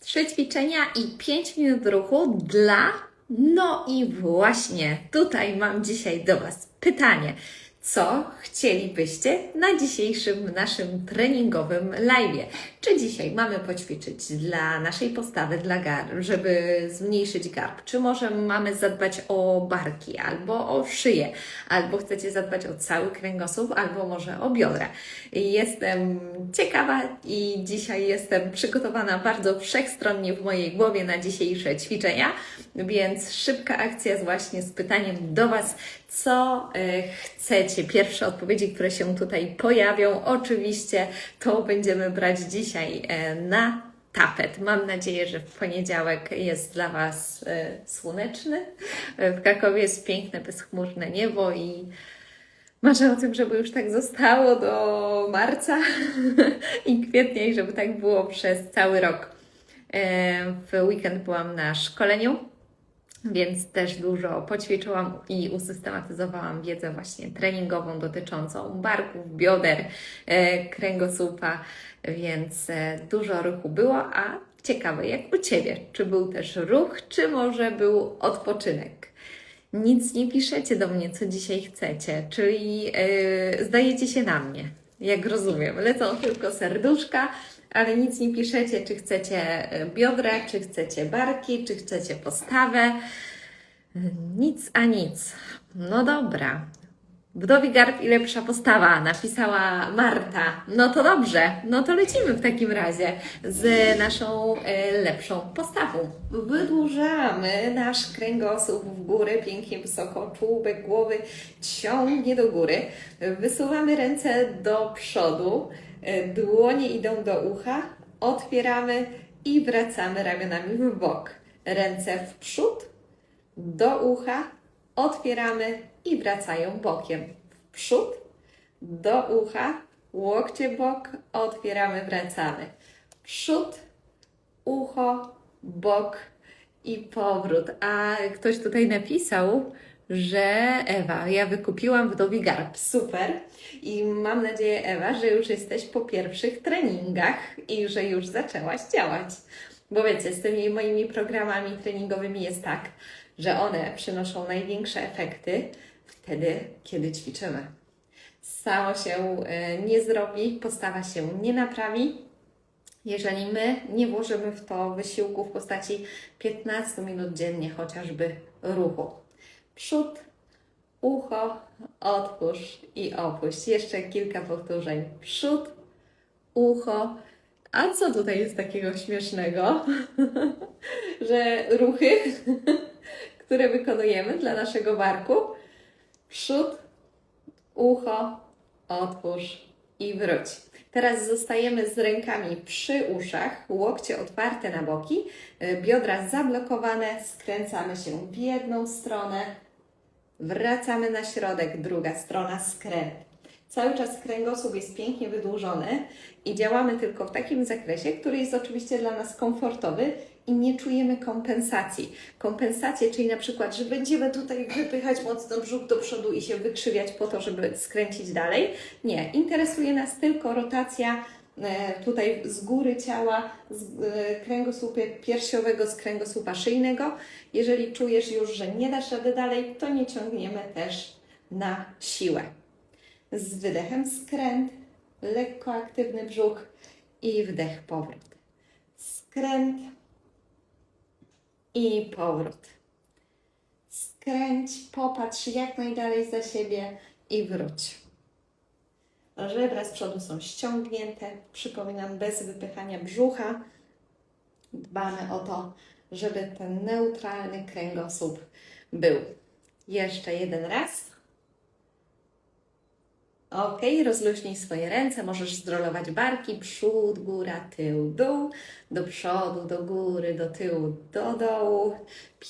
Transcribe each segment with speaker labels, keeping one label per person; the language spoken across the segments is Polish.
Speaker 1: Trzy ćwiczenia i 5 minut ruchu dla. No i właśnie tutaj mam dzisiaj do Was pytanie. Co chcielibyście na dzisiejszym naszym treningowym live? Czy dzisiaj mamy poćwiczyć dla naszej postawy, dla garb, żeby zmniejszyć garb? Czy może mamy zadbać o barki, albo o szyję, albo chcecie zadbać o cały kręgosłup, albo może o biodra? Jestem ciekawa i dzisiaj jestem przygotowana bardzo wszechstronnie w mojej głowie na dzisiejsze ćwiczenia, więc szybka akcja z właśnie z pytaniem do Was, co e, chcecie? Pierwsze odpowiedzi, które się tutaj pojawią, oczywiście to będziemy brać dzisiaj e, na tapet. Mam nadzieję, że w poniedziałek jest dla Was e, słoneczny. E, W Krakowie jest piękne, bezchmurne niebo i marzę o tym, żeby już tak zostało do marca i kwietnia i żeby tak było przez cały rok. W weekend byłam na szkoleniu więc też dużo poćwiczyłam i usystematyzowałam wiedzę właśnie treningową dotyczącą barków, bioder, e, kręgosłupa, więc e, dużo ruchu było, a ciekawe jak u Ciebie, czy był też ruch, czy może był odpoczynek? Nic nie piszecie do mnie, co dzisiaj chcecie, czyli e, zdajecie się na mnie, jak rozumiem. Lecą tylko serduszka, ale nic nie piszecie, czy chcecie e, biodra, czy chcecie barki, czy chcecie postawę. Nic a nic. No dobra. Wdowi garb i lepsza postawa, napisała Marta. No to dobrze, no to lecimy w takim razie z naszą e, lepszą postawą. Wydłużamy nasz kręgosłup w górę, pięknie wysoko, czubek głowy ciągnie do góry. Wysuwamy ręce do przodu, dłonie idą do ucha, otwieramy i wracamy ramionami w bok. Ręce w przód, do ucha, otwieramy i wracają bokiem. W przód, do ucha, łokcie bok, otwieramy, wracamy. Przód, ucho, bok i powrót. A ktoś tutaj napisał, że Ewa, ja wykupiłam wdowi garb. Super. I mam nadzieję, Ewa, że już jesteś po pierwszych treningach i że już zaczęłaś działać. Bo wiecie, z tymi moimi programami treningowymi jest tak, że one przynoszą największe efekty wtedy, kiedy ćwiczymy. Samo się e, nie zrobi, postawa się nie naprawi, jeżeli my nie włożymy w to wysiłku w postaci 15 minut dziennie chociażby ruchu. Przód, ucho, otwórz i opuść. Jeszcze kilka powtórzeń. Przód, ucho. A co tutaj jest takiego śmiesznego? Że ruchy, które wykonujemy dla naszego barku. Przód, ucho, otwórz i wróć. Teraz zostajemy z rękami przy uszach, łokcie otwarte na boki, y, biodra zablokowane, skręcamy się w jedną stronę, wracamy na środek, druga strona skręt. Cały czas kręgosłup jest pięknie wydłużony i działamy tylko w takim zakresie, który jest oczywiście dla nas komfortowy i nie czujemy kompensacji. Kompensacje, czyli na przykład, że będziemy tutaj wypychać mocno brzuch do przodu i się wykrzywiać po to, żeby skręcić dalej. Nie, interesuje nas tylko rotacja tutaj z góry ciała, z e, kręgosłupa piersiowego, z kręgosłupa szyjnego. Jeżeli czujesz już, że nie dasz rady dalej, to nie ciągniemy też na siłę. Z wydechem skręt, lekko aktywny brzuch i wdech, powrót. Skręt i powrót. Skręć, popatrz jak najdalej za siebie i wróć. Żebra z przodu są ściągnięte. Przypominam, bez wypychania brzucha. Dbamy o to, żeby ten neutralny kręgosłup był. Jeszcze jeden raz. Ok, rozluźnij swoje ręce, możesz zdrolować barki, przód, góra, tył, dół, do przodu, do góry, do tyłu, do dołu.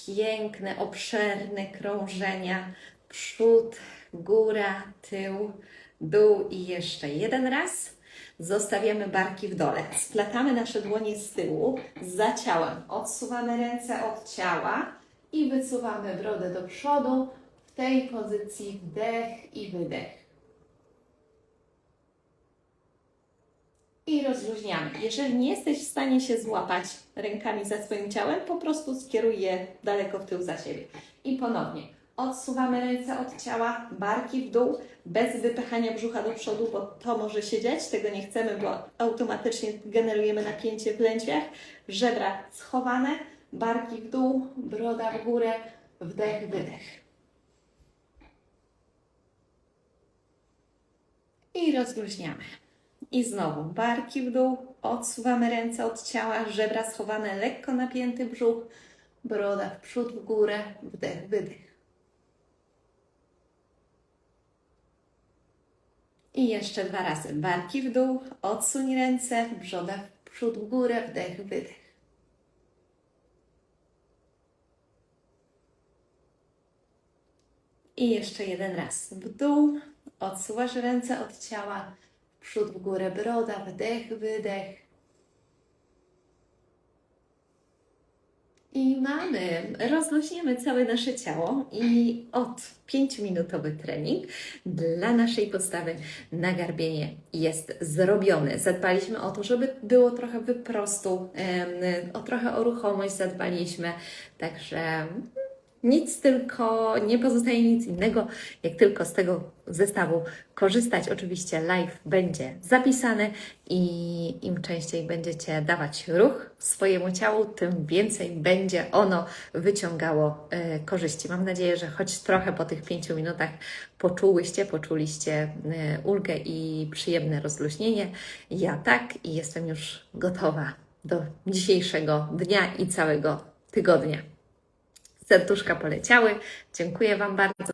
Speaker 1: Piękne, obszerne krążenia, przód, góra, tył, dół i jeszcze jeden raz. Zostawiamy barki w dole. Splatamy nasze dłonie z tyłu, za ciałem. Odsuwamy ręce od ciała i wysuwamy brodę do przodu. W tej pozycji wdech i wydech. i rozluźniamy. Jeżeli nie jesteś w stanie się złapać rękami za swoim ciałem, po prostu skieruj je daleko w tył za siebie. I ponownie odsuwamy ręce od ciała, barki w dół, bez wypychania brzucha do przodu, bo to może się dziać, tego nie chcemy, bo automatycznie generujemy napięcie w lędźwiach. Żebra schowane, barki w dół, broda w górę, wdech, wydech. I rozluźniamy. I znowu barki w dół, odsuwamy ręce od ciała, żebra schowane, lekko napięty brzuch, broda w przód, w górę, wdech, wydech. I jeszcze dwa razy. Barki w dół, odsuń ręce, brzoda w przód, w górę, wdech, wydech. I jeszcze jeden raz. W dół, odsuwasz ręce od ciała, w przód, w górę, broda, wdech, wydech. I mamy, rozluźniamy całe nasze ciało i od 5-minutowy trening dla naszej podstawy nagarbienie jest zrobiony. Zadbaliśmy o to, żeby było trochę wyprostu, o trochę o ruchomość zadbaliśmy, także nic tylko, nie pozostaje nic innego, jak tylko z tego zestawu korzystać. Oczywiście live będzie zapisany i im częściej będziecie dawać ruch swojemu ciału, tym więcej będzie ono wyciągało e, korzyści. Mam nadzieję, że choć trochę po tych pięciu minutach poczułyście, poczuliście e, ulgę i przyjemne rozluźnienie. Ja tak i jestem już gotowa do dzisiejszego dnia i całego tygodnia serduszka poleciały. Dziękuję Wam bardzo.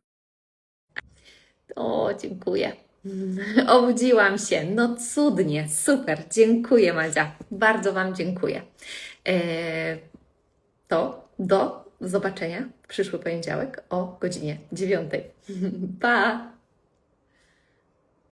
Speaker 1: O, dziękuję. Obudziłam się. No cudnie, super. Dziękuję Madzia. Bardzo Wam dziękuję. Eee, to do zobaczenia w przyszły poniedziałek o godzinie 9. Pa!